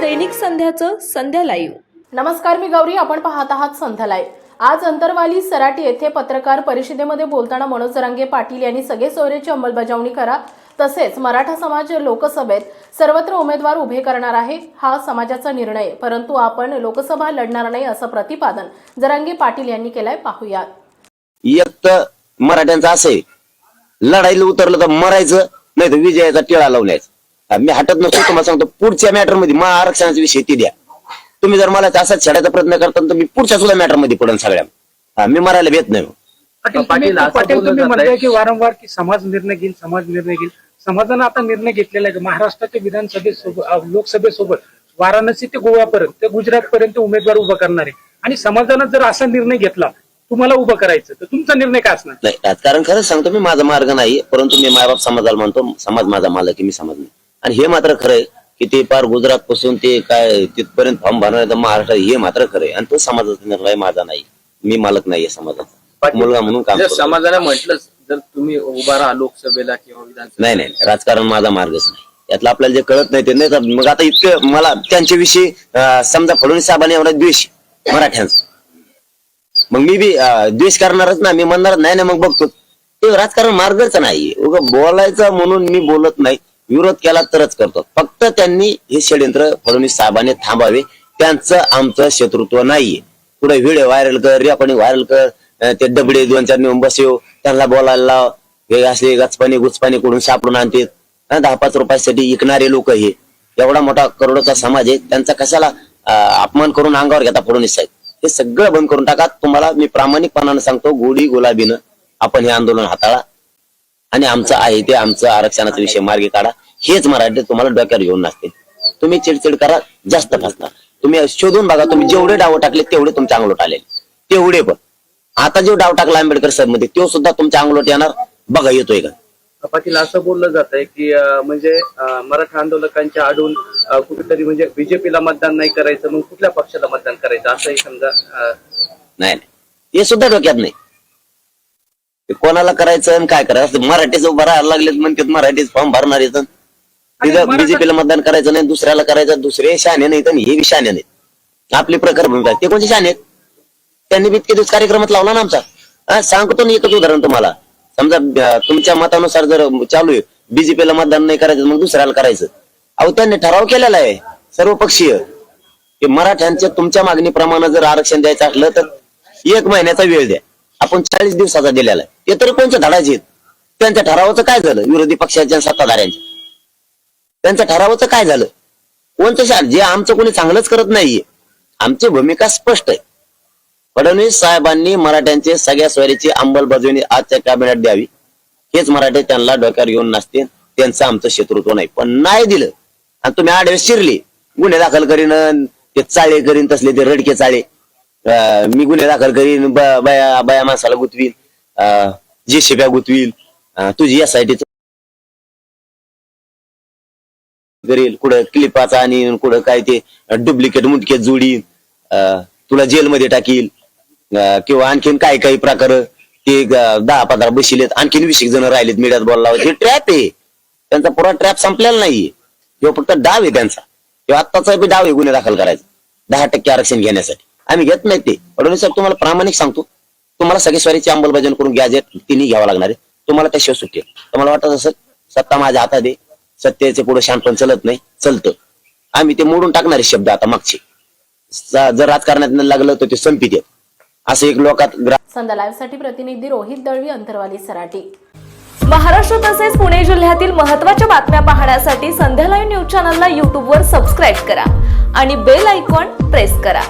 दैनिक संध्याचं संध्या live नमस्कार मी गौरी आपण पाहत आहात संध्यालाय आज अंतरवाली सराटी येथे पत्रकार परिषदेमध्ये बोलताना मनोज जरांगे पाटील यांनी सगळे सोयरेची अंमलबजावणी करा तसेच मराठा समाज लोकसभेत सर्वत्र उमेदवार उभे करणार आहे हा समाजाचा निर्णय. परंतु आपण लोकसभा लढणार नाही असं प्रतिपादन जरांगे पाटील यांनी केलंय पाहुयात. एक तर मराठ्यांचं असं लढाईला उतरलं तर मरायचं नाही तर विजयाचा टिळा लावण्याचा मी हटत नसतो तुम्हाला सांगतो पुढच्या मॅटरमध्ये मग आरक्षणाचा विषय ती द्या. तुम्ही जर मला असाच छेडायचा प्रयत्न करता तर मी पुढच्या सुद्धा मॅटरमध्ये पडेल सगळ्या. हा, मी मरायला भेट नाही. पाटील पाटील, तुम्ही- म्हणताय. की वारंवार की समाज निर्णय घेईल समाज निर्णय घेईल. समाजानं आता निर्णय घेतलेला आहे की महाराष्ट्राच्या विधानसभेसोबत लोकसभेसोबत वाराणसी ते गोवापर्यंत ते गुजरात पर्यंत उमेदवार उभा करणार आहे. आणि समाजानं जर असा निर्णय घेतला तुम्हाला उभं करायचं तर तुमचा निर्णय काय असणार? नाही राजकारण खरंच सांगतो मी माझा मार्ग नाही परंतु मी मायबाप समाजाला म्हणतो समाज माझा मालक आहे मी समाज नाही. आणि हे मात्र खरं आहे की ते पार गुजरात पासून ते काय तिथपर्यंत फॉर्म भरणार तर महाराष्ट्र हे मात्र खरं आहे. आणि तो समाजाचा निर्णय माझा नाही. मी मालक नाहीये समाजाचा. मुलगा म्हणून काम. समाजाने म्हटलं जर तुम्ही उभा राहा लोकसभेला किंवा नाही नाही राजकारण माझा मार्गच नाही. यातलं आपल्याला जे कळत नाही ते नाही तर मग आता इतकं मला त्यांच्याविषयी समजा फडणवीस साहेबांनी एवढा द्वेष मराठ्यांचा. मग मी बी द्वेष करणारच ना मी म्हणणार नाही ना मग बघतो. ते राजकारण मार्गच नाही बोलायचं म्हणून मी बोलत नाही. विरोध केला तरच करतो. फक्त त्यांनी हे षडयंत्र फडणवीस साहेबांनी थांबावे. त्यांचं आमचं शत्रुत्व नाहीये. पुढे व्हिडिओ व्हायरल कर रेकॉर्डिंग व्हायरल कर ते डबडे दोन चार नेऊन बसव. त्यांना बोलायला लाव. हे असले गचपाणी गुचपाणी कुठून सापडून आणते दहा पाच रुपयासाठी विकणारे लोक हे. एवढा मोठा करोडोचा समाज आहे. त्यांचा कशाला अपमान करून अंगावर घेता फडणवीस साहेब? हे सगळं बंद करून टाका. तुम्हाला मी प्रामाणिकपणानं सांगतो गोडी गुलाबीनं आपण हे आंदोलन हाताळा. आणि आमचं आहे ते आमचं आरक्षणाचा विषय मार्गी काढा. हेच मराठी तुम्हाला डोक्यावर घेऊन नसते तुम्ही चिडचिड करा जास्त फसणार. तुम्ही शोधून बघा तुम्ही जेवढे डाव टाकले तेवढे तुमच्या अंगलोट आले तेवढे पण. आता जो डाव टाकला आंबेडकर साहेबमध्ये तो सुद्धा तुमच्या अंगलोट येणार. बघा येतोय का? पाटील असं बोललं जात आहे की म्हणजे मराठा आंदोलकांच्या आडून कुठेतरी म्हणजे बीजेपीला मतदान नाही करायचं मग कुठल्या पक्षाला मतदान करायचं? असंही समजा नाही. हे सुद्धा डोक्यात नाही. ते कोणाला करायचं आणि काय करायचं? मराठीच उभं राहायला लागलेत म्हणतात मराठीच फॉर्म भरणार येतं तिथं बीजेपीला मतदान करायचं नाही दुसऱ्याला करायचं दुसरे शहाणे नाहीत आणि हे बी शहाणे नाहीत. आपली आहे. ते कोणते आहेत? त्यांनी बी इतके दिवस कार्यक्रमात लावला ना आमचा. सांगतो ना एकच उदाहरण तुम्हाला. समजा तुमच्या मतानुसार जर चालू आहे बीजेपीला मतदान नाही करायचं मग दुसऱ्याला करायचं. अहो त्यांनी ठराव केलेला आहे सर्वपक्षीय. की मराठ्यांच्या तुमच्या मागणीप्रमाणे जर आरक्षण द्यायचं असलं तर एक महिन्याचा वेळ द्या. आपण चाळीस दिवसाचा दिलेला आहे. ते तरी कोणत्या धडाचे त्यांच्या ठरावाचं काय झालं? विरोधी पक्षाच्या सत्ताधाऱ्यांच्या. त्यांच्या ठरावाचं काय झालं? कोणतं जे आमचं कोणी चांगलंच करत नाहीये. आमची भूमिका स्पष्ट आहे. फडणवीस साहेबांनी मराठ्यांचे सगळ्या स्वारीची अंमलबजावणी आजच्या कॅबिनेट द्यावी. हेच मराठे त्यांना डोक्यावर घेऊन नसते त्यांचं आमचं शत्रुत्व नाही. पण नाही दिलं. आणि तुम्ही आडवे शिरली. गुन्हे दाखल करीन ते चाळे करीन तसले ते रडके चाळे. अं, मी गुन्हे दाखल करीन ब- बया बया माणसाला गुतवीन जे शिप्या गुतवीन अं, तुझी एस आय टी करेल कुठं क्लिपाचा आणि कुठं काय ते डुप्लिकेट मुटके जोडीन अं, तुला जेलमध्ये टाकील अं, किंवा आणखीन काय काही प्रकार ते ग- दहा पंधरा बशिलेत आणखीन वीस जण राहिलेत मीडियात बोलला हे ट्रॅप आहे. त्यांचा पुरा ट्रॅप संपलेला नाहीये. किंवा फक्त डाव आहे त्यांचा. किंवा आत्ताचा बी डाव आहे गुन्हे दाखल करायचा. दहा टक्के आरक्षण घेण्यासाठी. आम्ही घेत नाही ते. फडणवीस साहेब तुम्हाला प्रामाणिक सांगतो. तुम्हाला सगळी स्वारीची अंमलबजावणी करून गॅजेट तिन्ही घ्यावं लागणार आहे. तुम्हाला त्याशिवाय सुट्टी तुम्हाला वाटत असेल सत्ता माझ्या हातात आहे. सत्तेचे पुढे शांतपण चलत नाही. चलतं. आम्ही ते मोडून टाकणारे शब्द आता मागचे. जर राजकारणात लागलं तर ते संपित आहेत. असं एक लोकात संध्या लाईव्हसाठी प्रतिनिधी रोहित दळवी अंतरवाली सराटी. महाराष्ट्र तसेच पुणे जिल्ह्यातील महत्त्वाच्या बातम्या पाहण्यासाठी संध्या लाईव्ह न्यूज चॅनलला यूट्यूबवर सबस्क्राईब करा आणि बेल आयकॉन प्रेस करा.